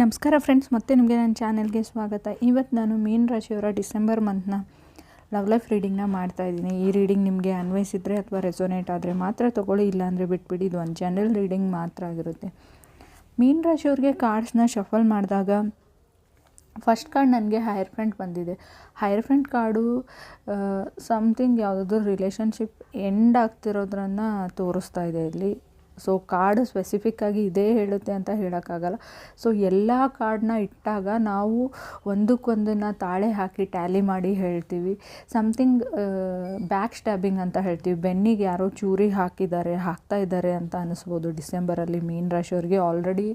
ನಮಸ್ಕಾರ ಫ್ರೆಂಡ್ಸ್ ಮತ್ತೆ ನಿಮಗೆ ನನ್ನ ಚಾನೆಲ್ಗೆ ಸ್ವಾಗತ. ಇವತ್ತು ನಾನು ಮೀನ್ ರಾಶಿಯವರ ಡಿಸೆಂಬರ್ ಮಂತ್ನ ಲವ್ ಲೈಫ್ ರೀಡಿಂಗ್ನ ಮಾಡ್ತಾ ಇದ್ದೀನಿ. ಈ ರೀಡಿಂಗ್ ನಿಮಗೆ ಅನ್ವಯಿಸಿದರೆ ಅಥವಾ ರೆಸೊನೇಟ್ ಆದರೆ ಮಾತ್ರ ತೊಗೊಳ್ಳಿ, ಇಲ್ಲಾಂದರೆ ಬಿಟ್ಬಿಡಿ. ಇದು ಒಂದು ಜನರಲ್ ರೀಡಿಂಗ್ ಮಾತ್ರ ಆಗಿರುತ್ತೆ. ಮೀನ್ ರಾಶಿಯವ್ರಿಗೆ ಕಾರ್ಡ್ಸ್ನ ಶಫಲ್ ಮಾಡಿದಾಗ ಫಸ್ಟ್ ಕಾರ್ಡ್ ನನಗೆ ಹೈರ್ ಫ್ರೆಂಡ್ ಬಂದಿದೆ. ಹೈರ್ ಫ್ರೆಂಡ್ ಕಾರ್ಡು ಸಮಥಿಂಗ್ ಯಾವುದಾದ್ರೂ ರಿಲೇಷನ್ಶಿಪ್ ಎಂಡ್ ಆಗ್ತಿರೋದ್ರನ್ನ ತೋರಿಸ್ತಾ ಇದೆ ಇಲ್ಲಿ. ಸೊ ಕಾರ್ಡ್ ಸ್ಪೆಸಿಫಿಕ್ಕಾಗಿ ಇದೇ ಹೇಳುತ್ತೆ ಅಂತ ಹೇಳೋಕ್ಕಾಗಲ್ಲ. ಸೊ ಎಲ್ಲ ಕಾರ್ಡನ್ನ ಇಟ್ಟಾಗ ನಾವು ಒಂದಕ್ಕೊಂದನ್ನು ತಾಳೆ ಹಾಕಿ ಟ್ಯಾಲಿ ಮಾಡಿ ಹೇಳ್ತೀವಿ. ಸಮಥಿಂಗ್ ಬ್ಯಾಕ್ ಸ್ಟ್ಯಾಬಿಂಗ್ ಅಂತ ಹೇಳ್ತೀವಿ. ಬೆನ್ನಿಗೆ ಯಾರೋ ಚೂರಿ ಹಾಕಿದ್ದಾರೆ, ಹಾಕ್ತಾ ಇದ್ದಾರೆ ಅಂತ ಅನ್ನಿಸ್ಬೋದು ಡಿಸೆಂಬರಲ್ಲಿ ಮೀನ್ ರಾಶಿಯವ್ರಿಗೆ ಆಲ್ರೆಡಿ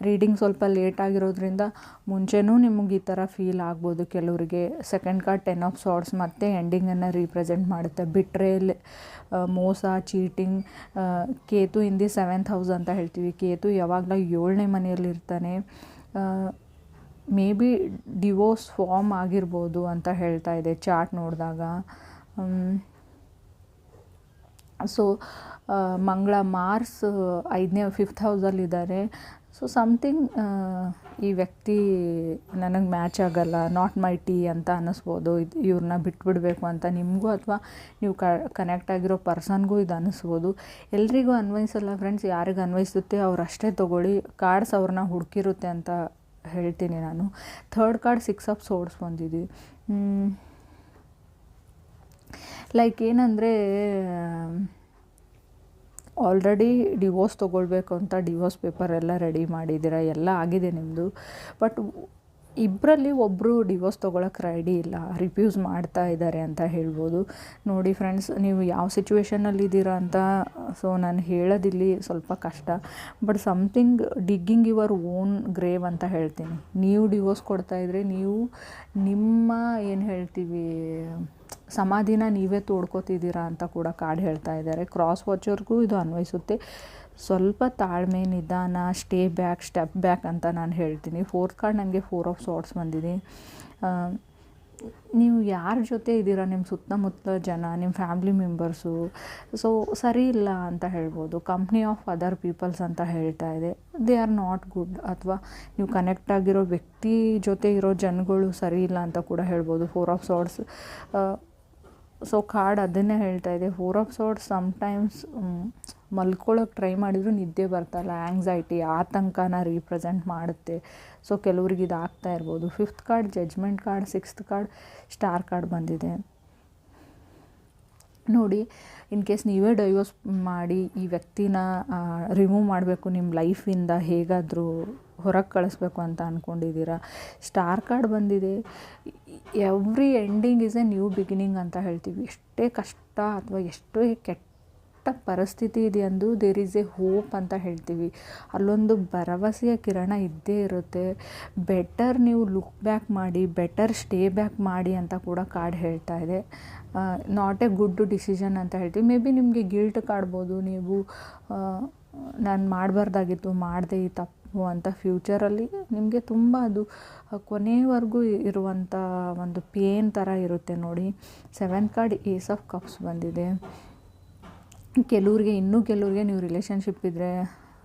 ರೀಡಿಂಗ್ ಸ್ವಲ್ಪ ಲೇಟ್ ಆಗಿರೋದ್ರಿಂದ ಮುಂಚೆನೂ ನಿಮಗೆ ಈ ಥರ ಫೀಲ್ ಆಗ್ಬೋದು. ಕೆಲವರಿಗೆ second card ten of swords ಮತ್ತು ಎಂಡಿಂಗನ್ನು ರೀಪ್ರೆಸೆಂಟ್ ಮಾಡುತ್ತೆ. ಬಿಟ್ಟರೆ ಮೋಸ cheating Ketu in the seventh house ಅಂತ ಹೇಳ್ತೀವಿ. ಕೇತು ಯಾವಾಗಲೂ ಏಳನೇ ಮನೆಯಲ್ಲಿರ್ತಾನೆ ಮೇ ಬಿ ಡಿವೋರ್ಸ್ ಫಾರ್ಮ್ ಆಗಿರ್ಬೋದು ಅಂತ ಹೇಳ್ತಾ ಇದೆ ಚಾರ್ಟ್ ನೋಡಿದಾಗ. ಸೊ ಮಂಗಳ, ಮಾರ್ಸ್, ಐದನೇ ಫಿಫ್ತ್ ಹೌಸಲ್ಲಿದ್ದಾರೆ ಸೊ ಸಮಥಿಂಗ್ ಈ ವ್ಯಕ್ತಿ ನನಗೆ ಮ್ಯಾಚ್ ಆಗಲ್ಲ ನಾಟ್ ಮೈ ಟೀ ಅಂತ ಅನ್ನಿಸ್ಬೋದು ಇದು ಇವ್ರನ್ನ ಬಿಟ್ಬಿಡಬೇಕು ಅಂತ ನಿಮಗೂ ಅಥವಾ ನೀವು ಕನೆಕ್ಟ್ ಆಗಿರೋ ಪರ್ಸನ್ಗೂ ಇದು ಅನ್ನಿಸ್ಬೋದು ಎಲ್ರಿಗೂ ಅನ್ವಯಿಸಲ್ಲ ಫ್ರೆಂಡ್ಸ್ ಯಾರಿಗೆ ಅನ್ವಯಿಸುತ್ತೆ ಅವ್ರು ಅಷ್ಟೇ ತೊಗೊಳ್ಳಿ. ಕಾರ್ಡ್ಸ್ ಅವ್ರನ್ನ ಹುಡುಕಿರುತ್ತೆ ಅಂತ ಹೇಳ್ತೀನಿ ನಾನು. Third card six of swords ಬಂದಿದೆ. ಲೈಕ್ ಏನಂದರೆ ಆಲ್ರೆಡಿ ಡಿವೋರ್ಸ್ ತೊಗೊಳ್ಬೇಕು ಅಂತ ಡಿವೋರ್ಸ್ ಪೇಪರ್ ಎಲ್ಲ ರೆಡಿ ಮಾಡಿದ್ದೀರ? ಎಲ್ಲ ಆಗಿದೆ ನಿಮ್ಮದು ಬಟ್ ಇಬ್ಬರಲ್ಲಿ ಒಬ್ಬರು ಡಿವೋರ್ಸ್ ತೊಗೊಳಕ್ಕೆ ರೆಡಿ ಇಲ್ಲ ರಿಫ್ಯೂಸ್ ಮಾಡ್ತಾ ಇದ್ದಾರೆ ಅಂತ ಹೇಳ್ಬೋದು. ನೋಡಿ ಫ್ರೆಂಡ್ಸ್ ನೀವು ಯಾವ ಸಿಚುವೇಷನಲ್ಲಿದ್ದೀರಾ ಅಂತ ಸೊ ನಾನು ಹೇಳೋದಿಲ್ಲಿ ಸ್ವಲ್ಪ ಕಷ್ಟ. But something digging your own grave ಅಂತ ಹೇಳ್ತೀನಿ. ನೀವು ಡಿವೋರ್ಸ್ ಕೊಡ್ತಾಯಿದ್ರೆ ನೀವು ನಿಮ್ಮ, ಏನು ಹೇಳ್ತೀವಿ, ಸಮಾಧಿನ ನೀವೇ ತೋಡ್ಕೋತಿದ್ದೀರಾ ಅಂತ ಕೂಡ ಕಾರ್ಡ್ ಹೇಳ್ತಾ ಇದ್ದಾರೆ ಕ್ರಾಸ್ ವಾಚರ್ಗೂ ಇದು ಅನ್ವಯಿಸುತ್ತೆ. ಸ್ವಲ್ಪ ತಾಳ್ಮೆ, ನಿಧಾನ ಸ್ಟೇ ಬ್ಯಾಕ್ ಸ್ಟೆಪ್ ಬ್ಯಾಕ್ ಅಂತ ನಾನು ಹೇಳ್ತೀನಿ. ಫೋರ್ತ್ ಕಾರ್ಡ್ ನನಗೆ ಫೋರ್ ಆಫ್ ಸಾರ್ಟ್ಸ್ ಬಂದಿದೆ. ನೀವು ಯಾರ ಜೊತೆ ಇದ್ದೀರಾ? ನಿಮ್ಮ ಸುತ್ತಮುತ್ತಲ ಜನ ನಿಮ್ಮ ಫ್ಯಾಮ್ಲಿ ಮೆಂಬರ್ಸು ಸೊ ಸರಿ ಇಲ್ಲ ಅಂತ ಹೇಳ್ಬೋದು. ಕಂಪ್ನಿ ಆಫ್ ಅದರ್ ಪೀಪಲ್ಸ್ ಅಂತ ಹೇಳ್ತಾ ಇದೆ. ದೇ ಆರ್ ನಾಟ್ ಗುಡ್ ಅಥವಾ ನೀವು ಕನೆಕ್ಟ್ ಆಗಿರೋ ವ್ಯಕ್ತಿ ಜೊತೆ ಇರೋ ಜನಗಳು ಸರಿ ಇಲ್ಲ ಅಂತ ಕೂಡ ಹೇಳ್ಬೋದು. Four of swords so card ಅದನ್ನೇ ಹೇಳ್ತಾ ಇದೆ ಫೋರ್ ಆಫ್ ಸೋಡ್ ಸಮ್ಟೈಮ್ಸ್ ಮಲ್ಕೊಳ್ಳೋಕೆ ಟ್ರೈ ಮಾಡಿದರೂ ನಿದ್ದೆ ಬರ್ತಲ್ಲ ಆ್ಯಂಗ್ಸೈಟಿ ಆತಂಕನ ರೀಪ್ರೆಸೆಂಟ್ ಮಾಡುತ್ತೆ. ಸೊ ಕೆಲವ್ರಿಗೆ ಇದು ಆಗ್ತಾ ಇರ್ಬೋದು. Fifth card judgement card sixth card star card ಬಂದಿದೆ. ನೋಡಿ ಇನ್ ಕೇಸ್ ನೀವೇ ಡೈವೋರ್ಸ್ ಮಾಡಿ ಈ ವ್ಯಕ್ತಿನ ರಿಮೂವ್ ಮಾಡಬೇಕು ನಿಮ್ಮ ಲೈಫಿಂದ ಹೇಗಾದರೂ ಹೊರಗೆ ಕಳಿಸ್ಬೇಕು ಅಂತ ಅಂದ್ಕೊಂಡಿದ್ದೀರಾ ಸ್ಟಾರ್ ಕಾರ್ಡ್ ಬಂದಿದೆ. Every ending is a new beginning ಅಂತ ಹೇಳ್ತೀವಿ. ಎಷ್ಟೇ ಕಷ್ಟ ಅಥವಾ ಎಷ್ಟೇ ಕೆಟ್ಟ ಪರಿಸ್ಥಿತಿ ಇದೆ ಅಂದು ದೇರ್ ಈಸ್ ಎ ಹೋಪ್ ಅಂತ ಹೇಳ್ತೀವಿ. ಅಲ್ಲೊಂದು ಭರವಸೆಯ ಕಿರಣ ಇದ್ದೇ ಇರುತ್ತೆ. ಬೆಟರ್ ನೀವು ಲುಕ್ ಬ್ಯಾಕ್ ಮಾಡಿ, ಬೆಟರ್ ಸ್ಟೇ ಬ್ಯಾಕ್ ಮಾಡಿ ಅಂತ ಕೂಡ ಕಾರ್ಡ್ ಹೇಳ್ತಾ ಇದೆ. ನಾಟ್ ಎ ಗುಡ್ ಡಿಸಿಷನ್ ಅಂತ ಹೇಳ್ತೀವಿ. ಮೇ ಬಿ ನಿಮಗೆ ಗಿಲ್ಟ್ ಕಾಡ್ಬೋದು. ನೀವು ನಾನು ಮಾಡಬಾರ್ದಾಗಿತ್ತು, ಮಾಡಿದೆ ಈ ತಪ್ಪು ಅಂತ ಫ್ಯೂಚರಲ್ಲಿ ನಿಮಗೆ ತುಂಬ ಅದು ಕೊನೆವರೆಗೂ ಇರುವಂಥ ಒಂದು ಪೇನ್ ಥರ ಇರುತ್ತೆ ನೋಡಿ. Seven card ace of cups ಬಂದಿದೆ. ಕೆಲವ್ರಿಗೆ ಇನ್ನೂ ಕೆಲವ್ರಿಗೆ ನೀವು ರಿಲೇಷನ್ಶಿಪ್ ಇದ್ದರೆ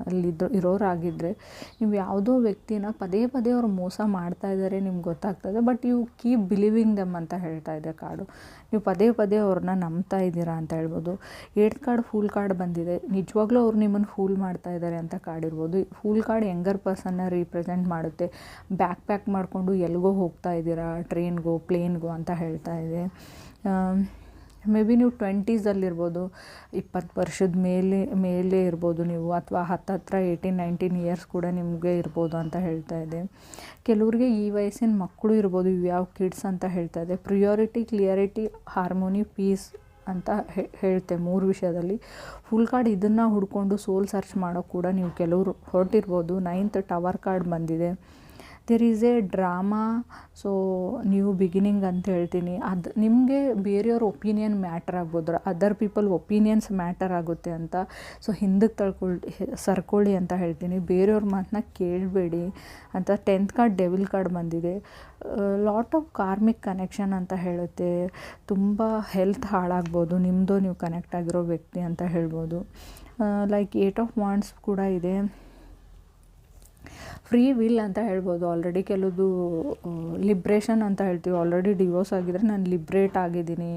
ಅಲ್ಲಿದ್ದು ಇರೋರಾಗಿದ್ದರೆ ನೀವು ಯಾವುದೋ ವ್ಯಕ್ತಿನ ಪದೇ ಪದೇ ಅವ್ರು ಮೋಸ ಮಾಡ್ತಾ ಇದ್ದಾರೆ ನಿಮ್ಗೆ ಗೊತ್ತಾಗ್ತದೆ. But you keep believing them ಅಂತ ಹೇಳ್ತಾ ಇದೆ ಕಾರ್ಡು ನೀವು ಪದೇ ಪದೇ ಅವ್ರನ್ನ ನಂಬ್ತಾ ಇದ್ದೀರಾ ಅಂತ ಹೇಳ್ಬೋದು. ಏಟ್ ಕಾರ್ಡ್, ಫೂಲ್ ಕಾರ್ಡ್ ಬಂದಿದೆ. ನಿಜವಾಗ್ಲೂ ಅವ್ರು ನಿಮ್ಮನ್ನು ಫೂಲ್ ಮಾಡ್ತಾ ಇದ್ದಾರೆ ಅಂತ ಕಾರ್ಡ್ ಇರ್ಬೋದು ಫೂಲ್ ಕಾರ್ಡ್ ಯಂಗರ್ ಪರ್ಸನ್ನ ರೀಪ್ರೆಸೆಂಟ್ ಮಾಡುತ್ತೆ. ಬ್ಯಾಕ್ ಪ್ಯಾಕ್ ಮಾಡಿಕೊಂಡು ಎಲ್ಲಿಗೋ ಹೋಗ್ತಾ ಇದ್ದೀರಾ ಟ್ರೈನ್ಗೋ ಪ್ಲೇನ್ಗೋ ಅಂತ ಹೇಳ್ತಾ ಇದೆ. ಮೇ ಬಿ ನೀವು ಟ್ವೆಂಟೀಸಲ್ಲಿರ್ಬೋದು ಇಪ್ಪತ್ತು ವರ್ಷದ ಮೇಲೆ ಮೇಲೆ ಇರ್ಬೋದು ನೀವು, ಅಥವಾ ಹತ್ತತ್ರ ಏಯ್ಟೀನ್ ನೈನ್ಟೀನ್ ಇಯರ್ಸ್ ಕೂಡ ನಿಮಗೆ ಇರ್ಬೋದು ಅಂತ ಹೇಳ್ತಾ ಇದೆ. ಕೆಲವ್ರಿಗೆ ಈ ವಯಸ್ಸಿನ ಮಕ್ಕಳು ಇರ್ಬೋದು, ಇವು ಯಾವ ಕಿಡ್ಸ್ ಅಂತ ಹೇಳ್ತಾ ಇದೆ. ಪ್ರಿಯೋರಿಟಿ ಕ್ಲಿಯರಿಟಿ ಹಾರ್ಮೋನಿ ಪೀಸ್ ಅಂತ ಹೇಳ್ತೆ ಮೂರು ವಿಷಯದಲ್ಲಿ. ಫುಲ್ ಕಾರ್ಡ್ ಇದನ್ನು ಹುಡ್ಕೊಂಡು ಸೋಲ್ ಸರ್ಚ್ ಮಾಡೋ ಕೂಡ ನೀವು ಕೆಲವರು ಹೊರಟಿರ್ಬೋದು. ನೈನ್ತ್ ಟವರ್ ಕಾರ್ಡ್ ಬಂದಿದೆ. There is a drama so new beginning ಅಂತ ಹೇಳ್ತೀನಿ. ಅದು ನಿಮಗೆ ಬೇರೆಯವ್ರ ಒಪಿನಿಯನ್ ಮ್ಯಾಟರ್ ಆಗ್ಬೋದು ಅದರ್ ಪೀಪಲ್ ಒಪಿನಿಯನ್ಸ್ ಮ್ಯಾಟರ್ ಆಗುತ್ತೆ ಅಂತ. ಸೊ ಹಿಂದಕ್ಕೆ ತಳ್ಕೊಳ್ಳಿ ಸರ್ಕೊಳ್ಳಿ ಅಂತ ಹೇಳ್ತೀನಿ. ಬೇರೆಯವ್ರ ಮಾತನ್ನ ಕೇಳಬೇಡಿ ಅಂತ. ಟೆಂತ್ ಕಾರ್ಡ್ ಡೆವಿಲ್ ಕಾರ್ಡ್ ಬಂದಿದೆ. ಲಾಟ್ ಆಫ್ ಕಾರ್ಮಿಕ್ ಕನೆಕ್ಷನ್ ಅಂತ ಹೇಳುತ್ತೆ. ತುಂಬ ಹೆಲ್ತ್ ಹಾಳಾಗ್ಬೋದು. ನಿಮ್ಮದು ನೀವು ಕನೆಕ್ಟ್ ಆಗಿರೋ ವ್ಯಕ್ತಿ ಅಂತ ಹೇಳ್ಬೋದು. ಲೈಕ್ ಏಟ್ ಆಫ್ ವಾಂಡ್ಸ್ ಕೂಡ ಇದೆ. ಫ್ರೀ ವಿಲ್ ಅಂತ ಹೇಳ್ಬೋದು. ಆಲ್ರೆಡಿ ಕೆಲವುದು ಲಿಬ್ರೇಷನ್ ಅಂತ ಹೇಳ್ತೀವಿ. ಆಲ್ರೆಡಿ ಡಿವೋರ್ಸ್ ಆಗಿದ್ರೆ ನಾನು ಲಿಬ್ರೇಟ್ ಆಗಿದ್ದೀನಿ.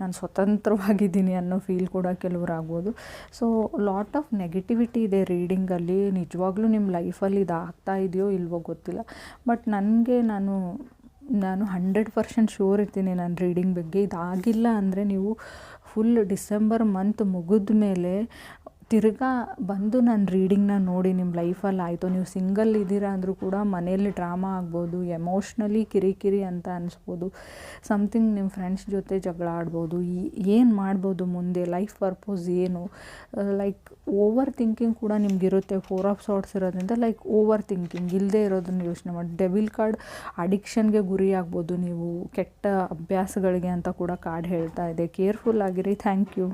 ನಾನು ಸ್ವತಂತ್ರವಾಗಿದ್ದೀನಿ ಅನ್ನೋ ಫೀಲ್ ಕೂಡ ಕೆಲವ್ರು ಆಗ್ಬೋದು ಸೊ ಲಾಟ್ ಆಫ್ ನೆಗೆಟಿವಿಟಿ ಇದೆ ರೀಡಿಂಗಲ್ಲಿ ನಿಜವಾಗ್ಲೂ ನಿಮ್ಮ ಲೈಫಲ್ಲಿ ಇದು ಆಗ್ತಾ ಇದೆಯೋ ಇಲ್ವೋ ಗೊತ್ತಿಲ್ಲ. ಬಟ್ ನನಗೆ ನಾನು ನಾನು ಹಂಡ್ರೆಡ್ ಪರ್ಸೆಂಟ್ ಶೂರ್ ಇರ್ತೀನಿ ನಾನು ರೀಡಿಂಗ್ ಬಗ್ಗೆ. ಇದಾಗಿಲ್ಲ ಅಂದರೆ ನೀವು ಫುಲ್ ಡಿಸೆಂಬರ್ ಮಂತ್ ಮುಗಿದ ಮೇಲೆ ತಿರ್ಗಾ ಬಂದು ನಾನು ರೀಡಿಂಗ್ನ ನೋಡಿ ನಿಮ್ಮ ಲೈಫಲ್ಲಿ ಆಯಿತು. ನೀವು ಸಿಂಗಲ್ ಇದ್ದೀರಾ ಅಂದರೂ ಕೂಡ ಮನೆಯಲ್ಲಿ ಡ್ರಾಮಾ ಆಗ್ಬೋದು ಎಮೋಷ್ನಲಿ ಕಿರಿಕಿರಿ ಅಂತ ಅನಿಸ್ಬೋದು. ಸಮಥಿಂಗ್ ನಿಮ್ಮ ಫ್ರೆಂಡ್ಸ್ ಜೊತೆ ಜಗಳ ಆಡ್ಬೋದು. ಏನು ಮಾಡ್ಬೋದು ಮುಂದೆ? ಲೈಫ್ ಪರ್ಪೋಸ್ ಏನು? ಲೈಕ್ ಓವರ್ ಥಿಂಕಿಂಗ್ ಕೂಡ ನಿಮಗಿರುತ್ತೆ. ಫೋರ್ ಆಫ್ ಸಾಟ್ಸ್ ಇರೋದ್ರಿಂದ ಲೈಕ್ ಓವರ್ ಥಿಂಕಿಂಗ್ ಇಲ್ಲದೆ ಇರೋದನ್ನು ಯೋಚನೆ ಮಾಡಿ. ಡೆಬಿಲ್ ಕಾರ್ಡ್ ಅಡಿಕ್ಷನ್ಗೆ ಗುರಿ ಆಗ್ಬೋದು ನೀವು. ಕೆಟ್ಟ ಅಭ್ಯಾಸಗಳಿಗೆ ಅಂತ ಕೂಡ ಕಾರ್ಡ್ ಹೇಳ್ತಾ ಇದೆ. ಕೇರ್ಫುಲ್ ಆಗಿರಿ. Thank you